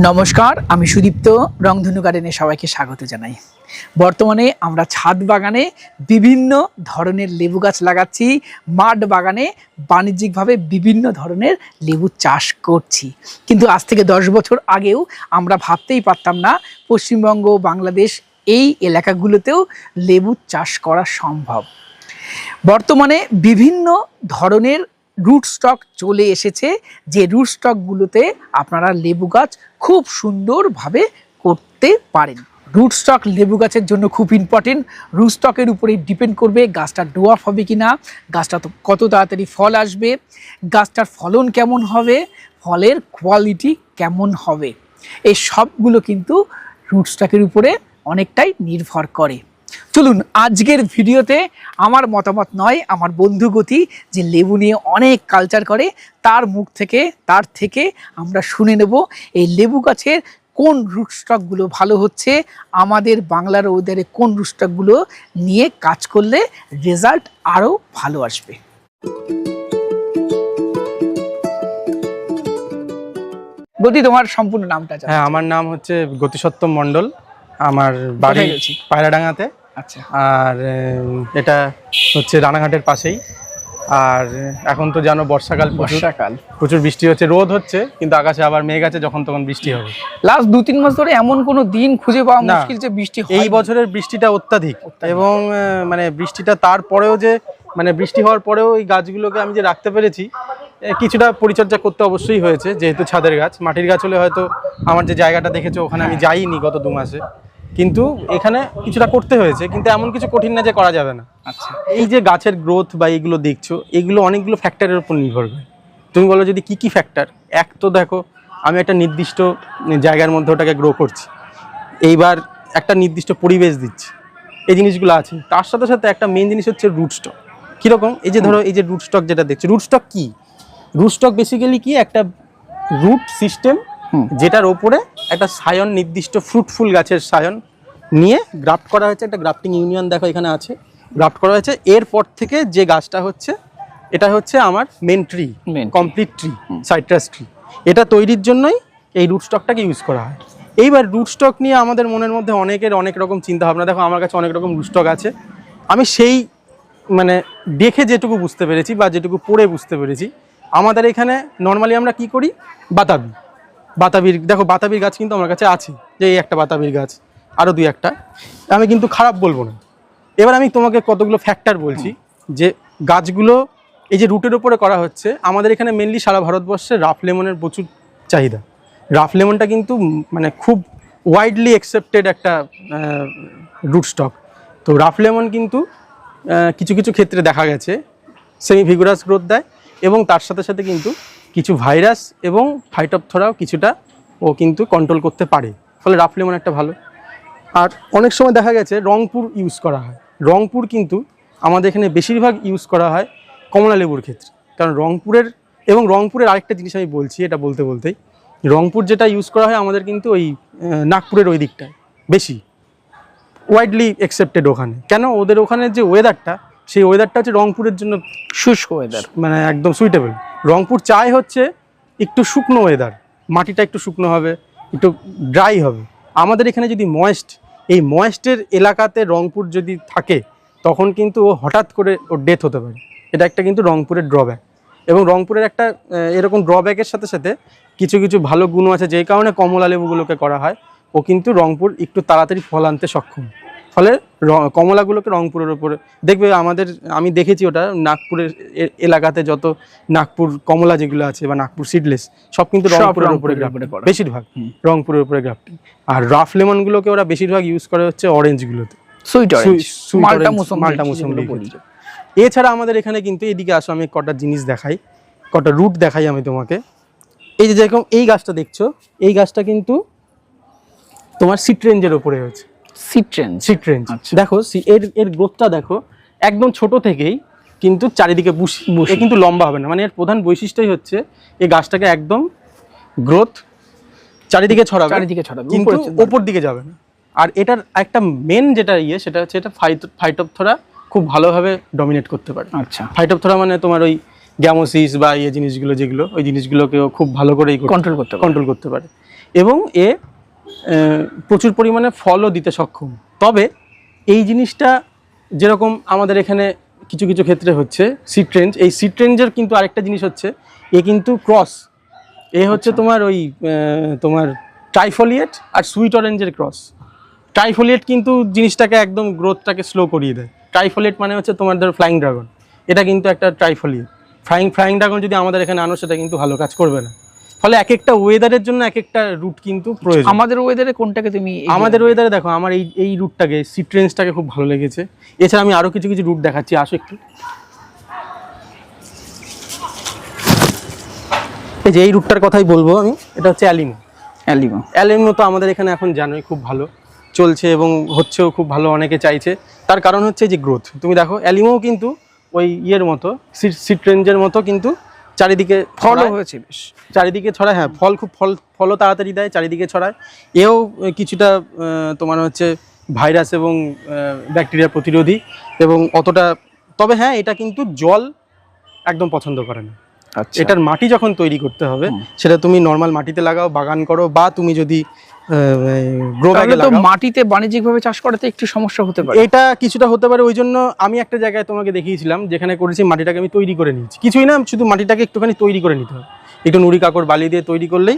নমস্কার, আমি সুদীপ্ত, রংধনু গার্ডেনে সবাইকে স্বাগত জানাই। বর্তমানে আমরা ছাদ বাগানে বিভিন্ন ধরনের লেবু গাছ লাগাচ্ছি, মাঠ বাগানে বাণিজ্যিকভাবে বিভিন্ন ধরনের লেবু চাষ করছি। কিন্তু আজ থেকে দশ বছর আগেও আমরা ভাবতেই পারতাম না, পশ্চিমবঙ্গ, বাংলাদেশ এই এলাকাগুলোতেও লেবু চাষ করা সম্ভব। বর্তমানে বিভিন্ন ধরনের রুট স্টক চলে এসেছে, যে রুট স্টকগুলোতে আপনারা লেবু গাছ খুব সুন্দরভাবে করতে পারেন। রুট স্টক লেবু গাছের জন্য খুব ইম্পর্টেন্ট রুট স্টকের উপরেই ডিপেন্ড করবে গাছটা ডোয়াফ হবে কি না গাছটা কত তাড়াতাড়ি ফল আসবে, গাছটার ফলন কেমন হবে, ফলের কোয়ালিটি কেমন হবে। এই সবগুলো কিন্তু রুট স্টকের উপরে অনেকটাই নির্ভর করে। চলুন আজকের ভিডিওতে আমার মতামত নয় আমার বন্ধু গতি যে লেবু নিয়ে অনেক কালচার করে তার মুখ থেকে তার থেকে আমরা শুনে নেব এই লেবু গাছের কোন রুট স্টকগুলো ভালো হচ্ছে আমাদের বাংলার ওয়েদারে কোন রুট স্টকগুলো নিয়ে কাজ করলে রেজাল্ট আরও ভালো আসবে। গতি তোমার সম্পূর্ণ নামটা হ্যাঁ আমার নাম হচ্ছে গতিসত্তম মণ্ডল। আমার বাড়ি পায়রাডাঙ্গাতে। আচ্ছা। আর এটা হচ্ছে রানাঘাটের পাশেই। আর এখন তো জানো বর্ষাকাল বর্ষাকাল। প্রচুর বৃষ্টি হচ্ছে রোদ হচ্ছে কিন্তু আকাশে আবার মেঘ আছে যখন তখন বৃষ্টি হবে। লাস্ট দু তিন মাস ধরে এমন কোনো দিন খুঁজে পাওয়া। মুশকিল যে বৃষ্টি এই বছরের বৃষ্টিটা অত্যাধিক। অত্যাধিক। এবং মানে বৃষ্টিটা তারপরেও যে মানে বৃষ্টি হওয়ার পরেও এই গাছগুলোকে আমি যে রাখতে পেরেছি কিছুটা পরিচর্যা করতে অবশ্যই হয়েছে যেহেতু ছাদের গাছ। মাটির গাছ হলে হয়তো আমার যে জায়গাটা দেখেছ ওখানে আমি যাইনি গত দু মাসে। কিন্তু এখানে কিছুটা করতে হয়েছে কিন্তু এমন কিছু কঠিন না যে করা যাবে না। আচ্ছা। এই যে গাছের গ্রোথ বা এইগুলো দেখছ এগুলো অনেকগুলো ফ্যাক্টরের উপর নির্ভর করে। তুমি বলো যদি কি কি ফ্যাক্টর এক তো দেখো আমি একটা নির্দিষ্ট জায়গার মধ্যে ওটাকে গ্রো করছি। এইবার একটা নির্দিষ্ট পরিবেশ দিচ্ছি। এই জিনিসগুলো আছে। তার সাথে সাথে একটা মেন জিনিস হচ্ছে রুট স্টক কীরকম? এই যে ধরো এই যে রুট স্টক যেটা দেখছ রুট স্টক কি? রুট স্টক বেসিক্যালি কি? একটা রুট সিস্টেম। যেটার ওপরে একটা সায়ন নির্দিষ্ট ফ্রুটফুল গাছের সায়ন নিয়ে গ্রাফট করা হয়েছে। একটা গ্রাফটিং ইউনিয়ন দেখো এখানে আছে। গ্রাফট করা হয়েছে। এরপর থেকে যে গাছটা হচ্ছে এটা হচ্ছে আমার main tree complete tree citrus tree এটা তৈরির জন্যই এই রুট স্টকটাকে ইউজ করা হয়। এইবার রুট স্টক নিয়ে আমাদের মনের মধ্যে অনেকের অনেক রকম চিন্তা ভাবনা দেখো আমার কাছে অনেক রকম রুট স্টক আছে। আমি সেই মানে দেখে যেটুকু বুঝতে পেরেছি বা যেটুকু পড়ে বুঝতে পেরেছি আমাদের এখানে নর্মালি আমরা কি করি? বাতাবি বাতাবির, দেখো বাতাবির গাছ কিন্তু আমার কাছে আছে, যে এই একটা বাতাবির গাছ আরও দুই একটা। আমি কিন্তু খারাপ বলব না। এবার আমি তোমাকে কতগুলো ফ্যাক্টর বলছি, যে গাছগুলো, এই যে রুটের ওপরে করা হচ্ছে, আমাদের এখানে মেনলি সারা ভারতবর্ষে রাফ লেমনের প্রচুর চাহিদা। রাফ লেমনটা কিন্তু মানে খুব ওয়াইডলি অ্যাকসেপ্টেড একটা রুট স্টক তো রাফ লেমন কিন্তু কিছু কিছু ক্ষেত্রে দেখা গেছে সেমি ভিগুরাস গ্রোথ দেয়, এবং তার সাথে সাথে কিন্তু কিছু ভাইরাস এবং ফাইটপথরাও কিছুটা ও কিন্তু কন্ট্রোল করতে পারে। ফলে রাফ লেমন একটা ভালো। আর অনেক সময় দেখা গেছে রংপুর ইউজ করা হয়। রংপুর কিন্তু আমাদের এখানে বেশিরভাগ ইউজ করা হয় কমলা লেবুর ক্ষেত্রে। কারণ রংপুরের এবং রংপুরের আরেকটা জিনিস আমি বলছি, এটা বলতে বলতেই। রংপুর যেটা ইউজ করা হয় আমাদের কিন্তু ওই নাগপুরের ওই দিকটায়, বেশি। ওয়াইডলি অ্যাকসেপ্টেড ওখানে। কেন? ওদের ওখানে যে ওয়েদারটা সেই ওয়েদারটা হচ্ছে রংপুরের জন্য শুষ্ক ওয়েদার মানে একদম সুইটেবল রংপুর চাই হচ্ছে একটু শুকনো ওয়েদার মাটিটা একটু শুকনো হবে একটু ড্রাই হবে। আমাদের এখানে যদি ময়েস্ট এই ময়েস্টের এলাকাতে রংপুর যদি থাকে তখন কিন্তু ও হঠাৎ করে ওর ডেথ হতে পারে। এটা একটা কিন্তু রংপুরের ড্রব্যাক এবং রংপুরের একটা এরকম ড্রব্যাকের সাথে সাথে কিছু কিছু ভালো গুণ আছে। যেই কারণে কমলা লেবুগুলোকে করা হয় ও কিন্তু রংপুর একটু তাড়াতাড়ি ফল আনতে সক্ষম। ফলে কমলাগুলোকে রংপুরের ওপরে দেখবে আমাদের আমি দেখেছি ওটা নাগপুরের এলাকাতে যত নাগপুর কমলা যেগুলো আছে বা নাগপুর সিডলেস সব কিন্তু রংপুরের উপরে গ্রাফটিং বেশিরভাগ রংপুরের উপরে গ্রাফটিং আর রাফ লেমনগুলোকে ওরা বেশিরভাগ ইউজ করে হচ্ছে অরেঞ্জগুলোতে মাল্টা মাল্টা। এছাড়া আমাদের এখানে কিন্তু এদিকে আসো আমি কটা জিনিস দেখাই কটা রুট দেখাই আমি তোমাকে। এই যে যেরকম এই গাছটা দেখছ এই গাছটা কিন্তু তোমার সিট রেঞ্জের উপরে হয়েছে। সিট রেঞ্জ আচ্ছা। দেখো সি- এর এর গ্রোথটা দেখো একদম ছোট থেকেই কিন্তু চারিদিকে বুশি। বুশি। এ কিন্তু লম্বা হবে না। মানে এর প্রধান বৈশিষ্ট্যই হচ্ছে এই গাছটাকে একদম গ্রোথ চারিদিকে ছড়াবে। চারিদিকে ছড়াবে, কিন্তু ওপর দিকে। যাবে না। আর এটার একটা মেন যেটা ইয়ে সেটা হচ্ছে এটা ফাইট ফাইটোপথরা খুব ভালোভাবে ডমিনেট করতে পারে। আচ্ছা। ফাইটোপথরা মানে তোমার ওই গ্যামোসিস বা ইয়ে জিনিসগুলো যেগুলো ওই জিনিসগুলোকেও খুব ভালো করেই কন্ট্রোল করতে পারে। কন্ট্রোল করতে পারে। এবং এ প্রচুর পরিমাণে ফলও দিতে সক্ষম। তবে এই জিনিসটা যেরকম আমাদের এখানে কিছু কিছু ক্ষেত্রে হচ্ছে সিট রেঞ্জ এই সিট রেঞ্জের কিন্তু আরেকটা জিনিস হচ্ছে এ কিন্তু ক্রস এ হচ্ছে তোমার ওই তোমার ট্রাইফোলিয়েট আর সুইট অরেঞ্জের ক্রস ট্রাইফোলিয়েট কিন্তু জিনিসটাকে একদম গ্রোথটাকে স্লো করিয়ে দেয়। ট্রাইফোলিয়েট মানে হচ্ছে তোমার ধরো ফ্লাইং ড্রাগন এটা কিন্তু একটা ট্রাইফোলিয়েট ফ্লাইং ফ্লাইং ড্রাগন যদি আমাদের এখানে আনো সেটা কিন্তু ভালো কাজ করবে না। ফলে এক একটা ওয়েদারের জন্য এক একটা রুট কিন্তু প্রয়োজন। আমাদের ওয়েদারে কোনটাকে তুমি আমাদের ওয়েদারে দেখো আমার এই এই রুটটাকে সিট রেঞ্জটাকে খুব ভালো লেগেছে। এছাড়া আমি আরও কিছু কিছু রুট দেখাচ্ছি আসো একটু। এই যে এই রুটটার কথাই বলব আমি এটা হচ্ছে অ্যালিমো অ্যালিমো অ্যালিমো তো আমাদের এখানে এখন জানোই খুব ভালো। চলছে এবং হচ্ছেও খুব ভালো অনেকে চাইছে। তার কারণ হচ্ছে যে গ্রোথ তুমি দেখো অ্যালিমোও কিন্তু ওই ইয়ের মতো সিট সিট রেঞ্জের মতো কিন্তু চারিদিকে ফলও হয়েছে বেশ। চারিদিকে ছড়ায় হ্যাঁ ফল খুব ফল ফলও তাড়াতাড়ি দেয় চারিদিকে ছড়ায়। এও কিছুটা তোমার হচ্ছে ভাইরাস এবং ব্যাকটেরিয়া প্রতিরোধী এবং অতটা তবে হ্যাঁ এটা কিন্তু জল একদম পছন্দ করে না। আচ্ছা। এটার মাটি যখন তৈরি করতে হবে সেটা তুমি নর্মাল মাটিতে লাগাও বাগান করো বা তুমি যদি তো মাটিতে বাণিজ্যিকভাবে চাষ করাতে একটু সমস্যা হতে পারে। এটা কিছুটা হতে পারে ওই জন্য আমি একটা জায়গায় তোমাকে দেখিয়েছিলাম যেখানে করেছি মাটিটাকে আমি তৈরি করে নিয়েছি। কিছুই না শুধু মাটিটাকে একটুখানি তৈরি করে নিতে হবে। একটু নুড়ি কাকড় বালি দিয়ে তৈরি করলেই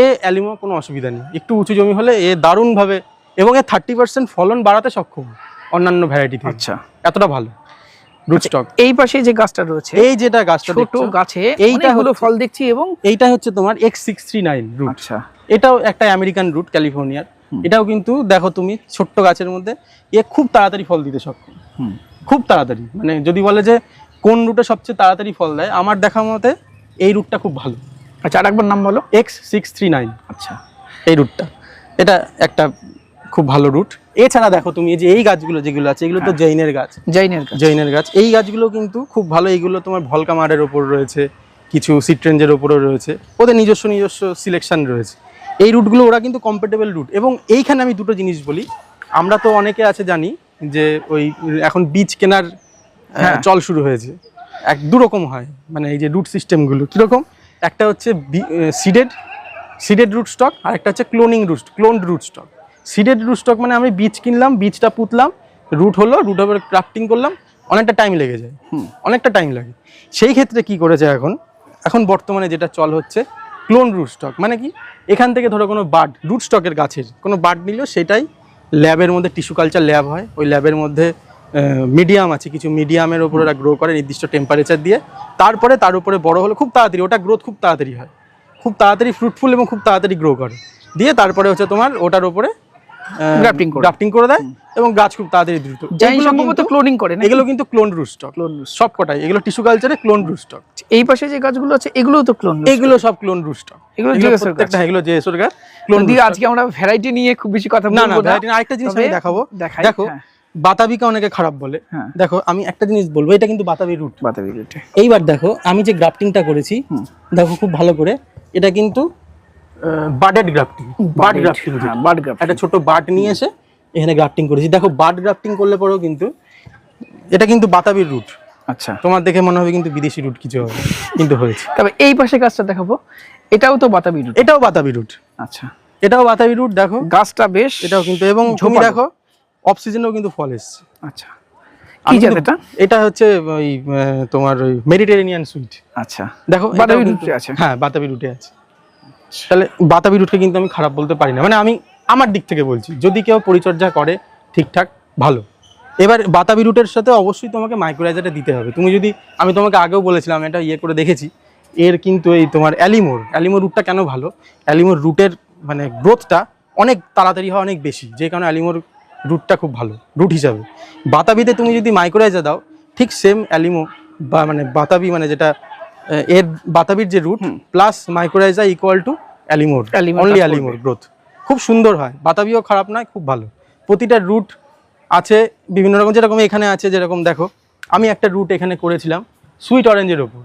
এ অ্যালিমো কোনো অসুবিধা নেই। একটু উঁচু জমি হলে এ দারুণভাবে এবং এ থার্টি পার্সেন্ট ফলন বাড়াতে সক্ষম অন্যান্য ভ্যারাইটি আচ্ছা। এতটা ভালো। রুট স্টক এই পাশে যে গাছটা রয়েছে এই যেটা গাছটা ছোট গাছে এইটা হচ্ছে- ফল দেখছি এবং এইটা হচ্ছে তোমার X six three nine root আচ্ছা। এটাও একটা আমেরিকান রুট ক্যালিফোর্নিয়ার এটাও কিন্তু দেখো তুমি ছোট্ট গাছের মধ্যে এ খুব তাড়াতাড়ি ফল দিতে সক্ষম। খুব তাড়াতাড়ি। মানে যদি বলে যে কোন রুটে সবচেয়ে তাড়াতাড়ি ফল দেয় আমার দেখা মতে এই রুটটা খুব ভালো। আচ্ছা আরেকবার নাম বলো। এক্স সিক্স থ্রি নাইন আচ্ছা। এই রুটটা এটা একটা খুব ভালো রুট এছাড়া দেখো তুমি এই যে এই গাছগুলো যেগুলো আছে এগুলো তো হ্যাঁ। জৈনের গাছ। জৈনের গাছ। জৈনের গাছ। এই গাছগুলো কিন্তু খুব ভালো এইগুলো তোমার ভলকা মারের ওপর রয়েছে কিছু সিট্রেঞ্জের ওপরও রয়েছে ওদের নিজস্ব নিজস্ব সিলেকশন রয়েছে। এই রুটগুলো ওরা কিন্তু কম্পেটেবল রুট এবং এইখানে আমি দুটো জিনিস বলি। আমরা তো অনেকে আছে জানি যে ওই এখন বীজ কেনার হ্যাঁ। চল শুরু হয়েছে। এক দুরকম হয় মানে এই যে রুট সিস্টেমগুলো কীরকম? একটা হচ্ছে সিডেড সিডেড রুট স্টক আর একটা হচ্ছে cloning root cloned root stock seeded root stock মানে আমি বীজ কিনলাম বীজটা পুঁতলাম রুট হলো রুট হবে ক্রাফটিং করলাম অনেকটা টাইম লেগে যায়। হুম। অনেকটা টাইম লাগে। সেই ক্ষেত্রে কি করেছে এখন? এখন বর্তমানে যেটা চল হচ্ছে ক্লোন রুট স্টক মানে কি? এখান থেকে ধরো কোনো বার্ড রুট স্টকের গাছের কোনো বার্ড নিল সেটাই ল্যাবের মধ্যে টিস্যু কালচার ল্যাব হয়। ওই ল্যাবের মধ্যে মিডিয়াম আছে কিছু মিডিয়ামের ওপর ওরা গ্রো করে নির্দিষ্ট টেম্পারেচার দিয়ে। তারপরে তার উপরে বড় হলো খুব তাড়াতাড়ি ওটা গ্রোথ খুব তাড়াতাড়ি হয়। খুব তাড়াতাড়ি ফ্রুটফুল এবং খুব তাড়াতাড়ি গ্রো করে। দিয়ে তারপরে হচ্ছে তোমার ওটার উপরে করে। গ্রাফটিং করে দেয় এবং গাছ খুব তাড়াতাড়ি দ্রুত। সম্ভবত ক্লোনিং করে না এগুলো কিন্তু ক্লোন রুট স্টক ক্লোন সব কটাই। এগুলো টিস্যু কালচারে ক্লোন রুট স্টক এই পাশে যে গাছগুলো আছে এগুলোও তো ক্লোন এগুলো সব ক্লোন রুট স্টক এগুলো এগুলো গাছ। এগুলো ক্লোন যদি আজকে আমরা ভ্যারাইটি নিয়ে খুব বেশি কথা না না না ভ্যারাইটি আরেকটা জিনিস আমি দেখাবো। দেখো হ্যাঁ। বাতাবিকা অনেকে খারাপ বলে। হ্যাঁ। দেখো আমি একটা জিনিস বলব এটা কিন্তু বাতাবি রুট বাতাবি রুটে এইবার দেখো আমি যে গ্রাফটিংটা করেছি দেখো খুব ভালো করে এটা কিন্তু বার্ডেড গ্রাফটিং বার্ড গ্রাফটিং হ্যাঁ বার্ড গ্রাফট একটা ছোট বার্ড নিয়ে এসে এখানে গ্রাফটিং করেছি। দেখো বার্ড গ্রাফটিং করলে পরেও কিন্তু এটা কিন্তু বাতাবির রুট আচ্ছা। তোমার দেখে মনে হবে কিন্তু বিদেশি রুট কিছু হবে কিন্তু হয়েছে। তবে এই পাশে গাছটা দেখাবো। এটাও তো বাতাবি রুট এটাও বাতাবি রুট আচ্ছা। এটাও বাতাবি রুট দেখো। গাছটা বেশ এটাও কিন্তু এবং ঝোপালো। দেখো অফ সিজনেও কিন্তু ফল এসছে। আচ্ছা। কি জাত এটা? এটা হচ্ছে ওই তোমার ওই মেডিটেরেনিয়ান সুইট আচ্ছা। দেখো বাতাবি রুটে আছে। হ্যাঁ বাতাবি রুটে আছে। তাহলে বাতাবি রুটকে কিন্তু আমি খারাপ বলতে পারি না। মানে আমি আমার দিক থেকে বলছি, যদি কেউ পরিচর্যা করে ঠিকঠাক, ভালো। এবার বাতাবি রুটের সাথে অবশ্যই তোমাকে মাইক্রোরাইজারটা দিতে হবে। তুমি যদি, আমি তোমাকে আগেও বলেছিলাম এটা ইয়ে করে দেখেছি, এর কিন্তু এই তোমার অ্যালিমোর অ্যালিমোর রুটটা কেন ভালো? অ্যালিমোর রুটের মানে গ্রোথটা অনেক তাড়াতাড়ি হয় অনেক বেশি, যে কারণে অ্যালিমোর রুটটা খুব ভালো, রুট হিসাবে। বাতাবিতে তুমি যদি মাইক্রোরাইজার দাও, ঠিক সেম অ্যালিমো বা মানে বাতাবি মানে যেটা এর বাতাবির যে root plus mycorrhiza equal to alemow only. Alemow growth খুব সুন্দর হয়। বাতাবিও খারাপ নয় খুব ভালো। প্রতিটা রুট আছে বিভিন্ন রকম যেরকম এখানে আছে যেরকম দেখো। আমি একটা রুট এখানে করেছিলাম সুইট অরেঞ্জের ওপর।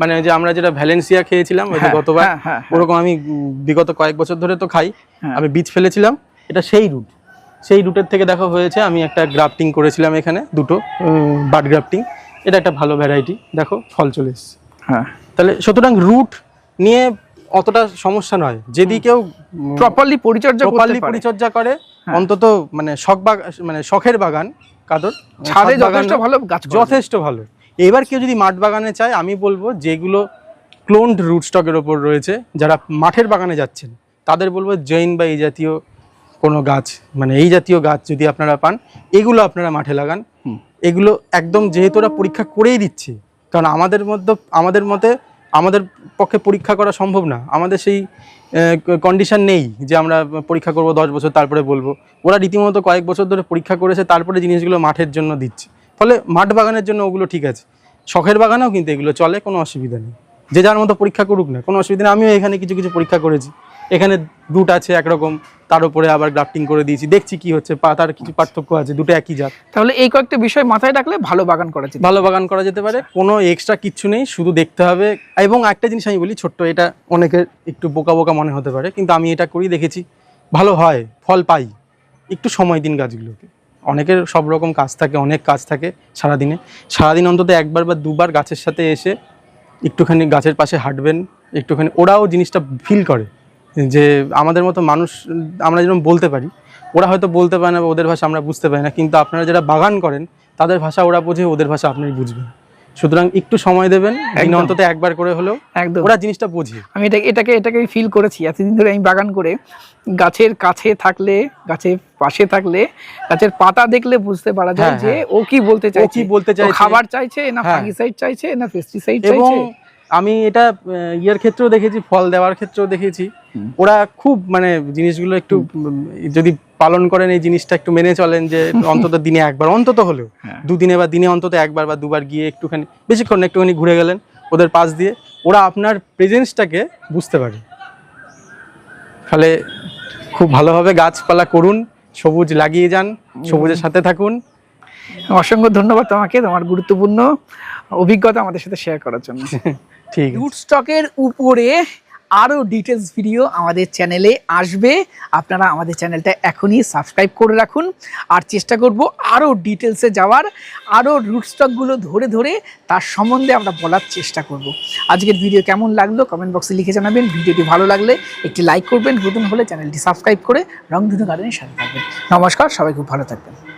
মানে যে আমরা যেটা ভ্যালেন্সিয়া খেয়েছিলাম হ্যাঁ, গতবার হ্যাঁ, হ্যাঁ। ওরকম আমি বিগত কয়েক বছর ধরে তো খাই। আমি বীজ ফেলেছিলাম এটা সেই রুট সেই রুটের থেকে দেখো হয়েছে আমি একটা গ্রাফটিং করেছিলাম এখানে দুটো বাড গ্রাফটিং এটা একটা ভালো ভ্যারাইটি দেখো ফল চলে এসছে। হ্যাঁ। তাহলে সুতরাং রুট নিয়ে অতটা সমস্যা নয়। যদি কেউ প্রপারলি পরিচর্যা প্রপারলি পরিচর্যা করে হ্যাঁ। অন্তত মানে শখ বাগান মানে শখের বাগান কাদর ছাদে ছাদ যথেষ্ট ভালো গাছ যথেষ্ট ভালো। এবার কেউ যদি মাঠ বাগানে চায় আমি বলব যেগুলো ক্লোনড রুট স্টকের ওপর রয়েছে যারা মাঠের বাগানে যাচ্ছেন তাদের বলব জৈন বা এই জাতীয় কোনো গাছ মানে এই জাতীয় গাছ যদি আপনারা পান এগুলো আপনারা মাঠে লাগান। হুম। এগুলো একদম যেহেতু ওরা পরীক্ষা করেই দিচ্ছে কারণ আমাদের মধ্যে, আমাদের মতে আমাদের পক্ষে পরীক্ষা করা সম্ভব না। আমাদের সেই কন্ডিশন নেই যে আমরা পরীক্ষা করব দশ বছর তারপরে বলব। ওরা রীতিমতো কয়েক বছর ধরে পরীক্ষা করেছে, তারপরে জিনিসগুলো মাঠের জন্য দিচ্ছে। ফলে মাঠ বাগানের জন্য ওগুলো ঠিক আছে। শখের বাগানেও কিন্তু এগুলো চলে, কোনো অসুবিধা নেই। যে যার মতো পরীক্ষা করুক না কোনো অসুবিধা নেই। আমিও এখানে কিছু কিছু পরীক্ষা করেছি। এখানে রুট আছে একরকম তার উপরে আবার গ্রাফটিং করে দিয়েছি। দেখছি কি হচ্ছে পাতার কিছু পার্থক্য আছে দুটো একই জাত। তাহলে এই কয়েকটা বিষয় মাথায় রাখলে ভালো বাগান করা যেতে ভালো বাগান করা যেতে পারে কোনো এক্সট্রা কিচ্ছু নেই শুধু দেখতে হবে। এবং একটা জিনিস আমি বলি ছোট্ট এটা অনেকের একটু বোকা বোকা মনে হতে পারে কিন্তু আমি এটা করেই দেখেছি ভালো হয় ফল পাই। একটু সময় দিন গাছগুলোকে। অনেকের সব রকম কাজ থাকে অনেক কাজ থাকে সারাদিনে। সারাদিন অন্তত একবার বা দুবার গাছের সাথে এসে একটুখানি গাছের পাশে হাঁটবেন, একটুখানি, ওরাও জিনিসটা ফিল করে যে আমাদের মতো মানুষ, আমরা যেরকম বলতে পারি, ওরা হয়তো বলতে পারে না ওদের ভাষা আমরা বুঝতে পারি না, কিন্তু আপনারা যারা বাগান করেন, তাদের ভাষা ওরা বোঝে, ওদের ভাষা আপনি বুঝবেন। সুতরাং একটু সময় দেবেন দিনে একদম। অন্তত একবার করে হলেও। একদম। ওরা জিনিসটা বোঝে। আমি এটা এটাকে এটাকে ফিল করেছি। এতদিন ধরে আমি বাগান করে গাছের কাছে থাকলে গাছের পাশে থাকলে গাছের পাতা দেখলে বুঝতে পারা যায় হ্যাঁ, যে হ্যাঁ। ও কি বলতে চাইছে। কি বলতে চাইছে। খাবার চাইছে না হ্যাঁ। ফাঙ্গিসাইড চাইছে না পেস্টিসাইড এবং চাইছে আমি এটা ইয়ের ক্ষেত্রেও দেখেছি ফল দেওয়ার ক্ষেত্রেও দেখেছি। ওরা খুব মানে জিনিসগুলো একটু যদি পালন করেন এই জিনিসটা একটু মেনে চলেন যে অন্তত দিনে একবার অন্তত হলেও। হ্যাঁ। দুদিনে বা দিনে অন্তত একবার বা দুবার গিয়ে একটুখানি বেশিক্ষণ একটুখানি ঘুরে গেলেন ওদের পাশ দিয়ে। ওরা আপনার প্রেজেন্সটাকে বুঝতে পারে। ফলে খুব ভালোভাবে গাছপালা করুন সবুজ লাগিয়ে যান সবুজের সাথে থাকুন। অসংখ্য ধন্যবাদ তোমাকে তোমার গুরুত্বপূর্ণ অভিজ্ঞতা আমাদের সাথে শেয়ার করার জন্য। ঠিক আছে। রুট স্টকের উপরে আরও ডিটেলস ভিডিও আমাদের চ্যানেলে আসবে। আপনারা আমাদের চ্যানেলটা এখনই সাবস্ক্রাইব করে রাখুন। আর চেষ্টা করব আরও ডিটেলসে যাওয়ার আরও রুটস্টকগুলো ধরে ধরে তার সম্বন্ধে আমরা বলার চেষ্টা করব। আজকের ভিডিও কেমন লাগল কমেন্ট বক্সে লিখে জানাবেন। ভিডিওটি ভালো লাগলে একটি লাইক করবেন। নতুন হলে চ্যানেলটি সাবস্ক্রাইব করে রংধনু গার্ডেনের সাথে থাকবেন। নমস্কার, সবাই খুব ভালো থাকবেন।